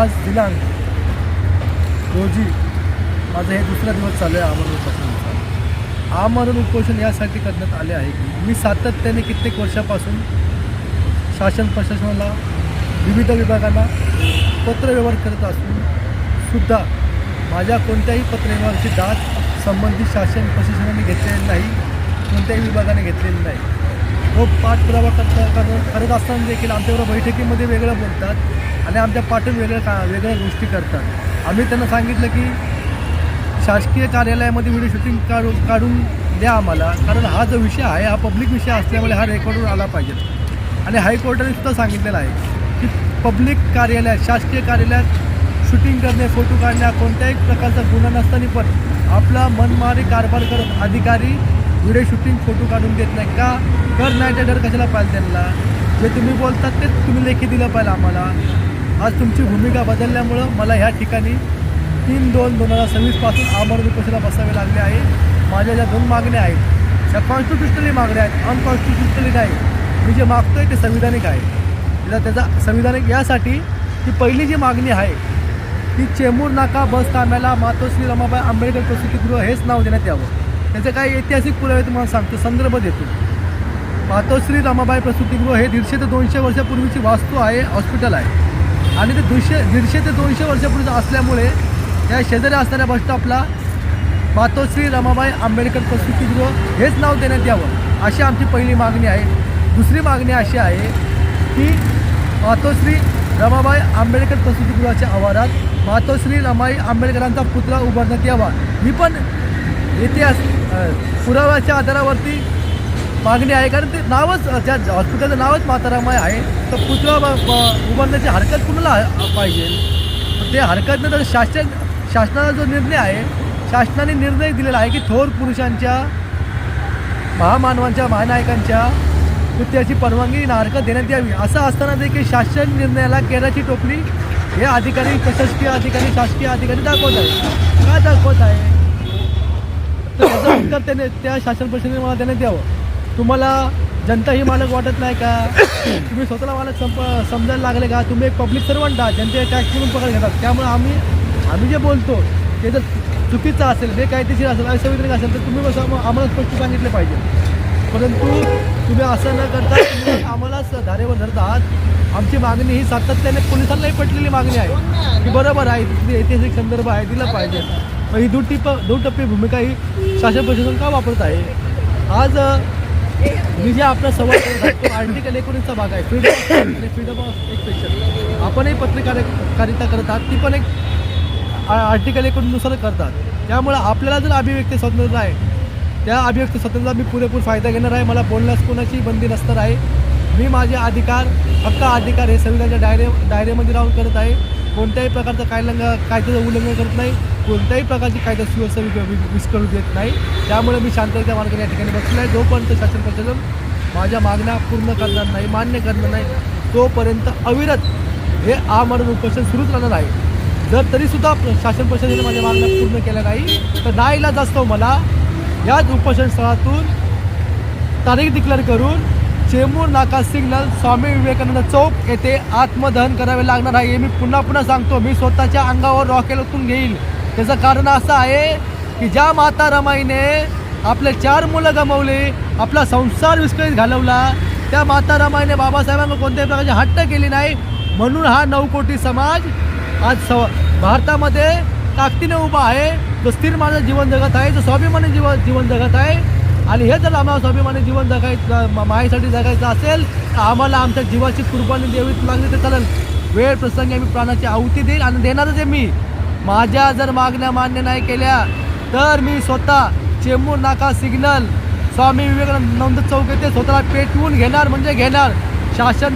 आज दिनांक रोजी माझं हे दुसरा दिवस चालू आहे आमरण उपोषणाचा. आमरण उपोषण यासाठी करण्यात आले आहे की मी सातत्याने कित्येक वर्षापासून शासन प्रशासनाला विविध विभागांना पत्रव्यवहार करत असून सुद्धा माझ्या कोणत्याही पत्रव्यवहाराची दाद संबंधित शासन प्रशासनाने घेतलेली नाही कोणत्याही विभागाने घेतलेली नाही. खूप पाठपुरावा करता करत करत असताना देखील आमच्याबरोबर बैठकीमध्ये वेगळं बोलतात आणि आमच्या पाठून वेगळ्या का वेगळ्या गोष्टी करतात. आम्ही त्यांना सांगितलं की शासकीय कार्यालयामध्ये व्हिडिओ शूटिंग काढून काढून द्या आम्हाला. कारण हा जो विषय आहे हा पब्लिक विषय असल्यामुळे हा रेकॉर्डवर आला पाहिजे. आणि हायकोर्टाने सुद्धा सांगितलेलं आहे की पब्लिक कार्यालयात शासकीय कार्यालयात शूटिंग करणे फोटो काढणे कोणत्याही प्रकारचा गुन्हा नसताना पण आपला मनमारी कारभार करत अधिकारी व्हिडिओ शूटिंग फोटो काढून देत नाही. का? कर नाही त्या डर कशाला पाहिजे त्यांना? जे तुम्ही बोलतात ते तुम्ही लेखी दिलं पाहिजे आम्हाला. आज तुमची भूमिका बदलल्यामुळं मला ह्या ठिकाणी तीन दोन दोन हजार सव्वीसपासून आमरण उपोषणाला बसावे लागले आहे. माझ्या ज्या दोन मागण्या आहेत त्या कॉन्स्टिट्युशनली मागण्या आहेत अनकॉन्स्टिट्युशनली नाही. मी जे मागतो आहे ते संविधानिक आहे. त्याचा त्याचा संविधानिक यासाठी की पहिली जी मागणी आहे ती चेंबूर नाका बस थांब्याला मातोश्री रमाबाई आंबेडकर प्रसूतीगृह हेच नाव देण्यात यावं. त्याचे काही ऐतिहासिक पुरावे तुम्हाला सांगतो. संदर्भ देतो. मातोश्री रमाबाई प्रसूतीगृह हे दीडशे ते दोनशे वर्षापूर्वीची वास्तू आहे हॉस्पिटल आहे. आणि ते दीडशे दीडशे ते दोनशे वर्षापूर्वीचं असल्यामुळे या शेजारी असणाऱ्या बस स्टॉपला मातोश्री रमाबाई आंबेडकर प्रसूतीगृह हेच नाव देण्यात यावं अशी आमची पहिली मागणी आहे. दुसरी मागणी अशी आहे की मातोश्री रमाबाई आंबेडकर प्रसूतीगृहाच्या आवारात मातोश्री रमाई आंबेडकरांचा पुतळा उभारण्यात यावा. ही पण इतिहास पुराव्याच्या आधारावरती मागणी आहे. कारण ते नावच ज्या हॉस्पिटलचं नावच मातारामाय आहे. तर पुतळा उभारण्याची हरकत कुणाला पाहिजे? ते हरकत नाही तर शासन शासनाचा जो निर्णय आहे शासनाने निर्णय दिलेला आहे की थोर पुरुषांच्या महामानवांच्या महानायकांच्या कृत्याची परवानगी हरकत देण्यात यावी. असं असताना देखील शासन निर्णयाला केराची टोपली हे अधिकारी प्रशासकीय अधिकारी शासकीय अधिकारी दाखवत आहे काय दाखवत आहे? तर त्याचं उत्तर त्याने त्या शासन परिषदेने मला देण्यात द्यावं. तुम्हाला जनता ही मालक वाटत नाही का? तुम्ही स्वतःला मालक संप समजायला लागले का? तुम्ही एक पब्लिक सर्वंट आहात जनते टॅक्स म्हणून पगार घेतात. त्यामुळे आम्ही आम्ही जे बोलतो ते जर चुकीचं असेल बेकायदेशीर असेल असंविधानिक असेल तर तुम्ही आम्हाला स्पष्ट सांगितले पाहिजे. परंतु तुम्ही असं न करता तुम्ही आम्हालाच धारेवर धरत आहात. आमची मागणी ही सातत्याने पोलिसांनाही पटलेली मागणी आहे. की बरोबर आहे ऐतिहासिक संदर्भ आहे दिला पाहिजे. पण ही दुटप्प दुटप्पी भूमिका ही शासन प्रशासन का वापरत आहे? आज मी जे आपला संवाद तो आर्टिकल एकोणीसचा भाग आहे. फ्रीडम आणि फ्रीडम ऑफ एक्सप्रेशन आपणही पत्रकारिता करत आहात ती पण एक आ- आर्टिकल एकोणीसनुसार करतात. त्यामुळे आपल्याला जर अभिव्यक्ती स्वातंत्र्य आहे त्या अभिव्यक्ती स्वातंत्र्याचा मी पुरेपूर फायदा घेणार आहे. मला बोलण्यास कोणाची बंदी नसणार आहे. मी माझे अधिकार हक्क अधिकार हे संविधानाच्या डायरे डायरेमध्ये राहून करत आहे. कोणत्याही प्रकारचं कायलंग कायद्याचं उल्लंघन करत नाही. कोणत्याही प्रकारची कायदा सुव्यवस्था विस्कळू देत नाही. त्यामुळे मी शांततेच्या मार्गाने या ठिकाणी बसलो आहे. जोपर्यंत शासन प्रशासन माझ्या मागण्या पूर्ण करणार नाही मान्य करणार नाही तोपर्यंत अविरत हे आमरण उपोषण सुरूच राहणार आहे. जर तरीसुद्धा शासन प्रशासनाने माझ्या मागण्या पूर्ण केल्या नाही तर नाईलाज असतो मला. याच उपोषण स्थळातून तारीख डिक्लेअर करून चेंबूर नाका सिग्नल स्वामी विवेकानंद चौक येथे आत्मदहन करावे लागणार आहे. हे मी पुन्हा पुन्हा सांगतो. मी स्वतःच्या अंगावर रॉकेल ओतून घेईल. त्याचं कारण असं आहे की ज्या माता रमाईने आपले चार मुलं गमावले आपला संसार विस्कळीत घालवला त्या माता रमाईने बाबासाहेबांना कोणत्याही प्रकारची हट्ट केली नाही. म्हणून हा नऊ कोटी समाज आज स भारतामध्ये ताकदीने उभा आहे. जो स्थिर माझं जीवन जगत आहे जो स्वाभिमानी जीवन जीवन जगत आहे आणि हे जर आम्हाला स्वाभिमानी जीवन जगायचं मा- मायेसाठी जगायचं असेल तर आम्हाला आमच्या जीवाची कुर्बानी द्यावी लागली तर चालेल. वेळ प्रसंगी आम्ही प्राणाची आहुती देईल आणि देणारच आहे मी. माझ्या जर मागण्या मान्य नाही केल्या तर मी स्वतः चेंबूर नाका सिग्नल. स्वामी विवेकानंद चौक येथे स्वतःला पेटवून घेणार म्हणजे घेणार. शासन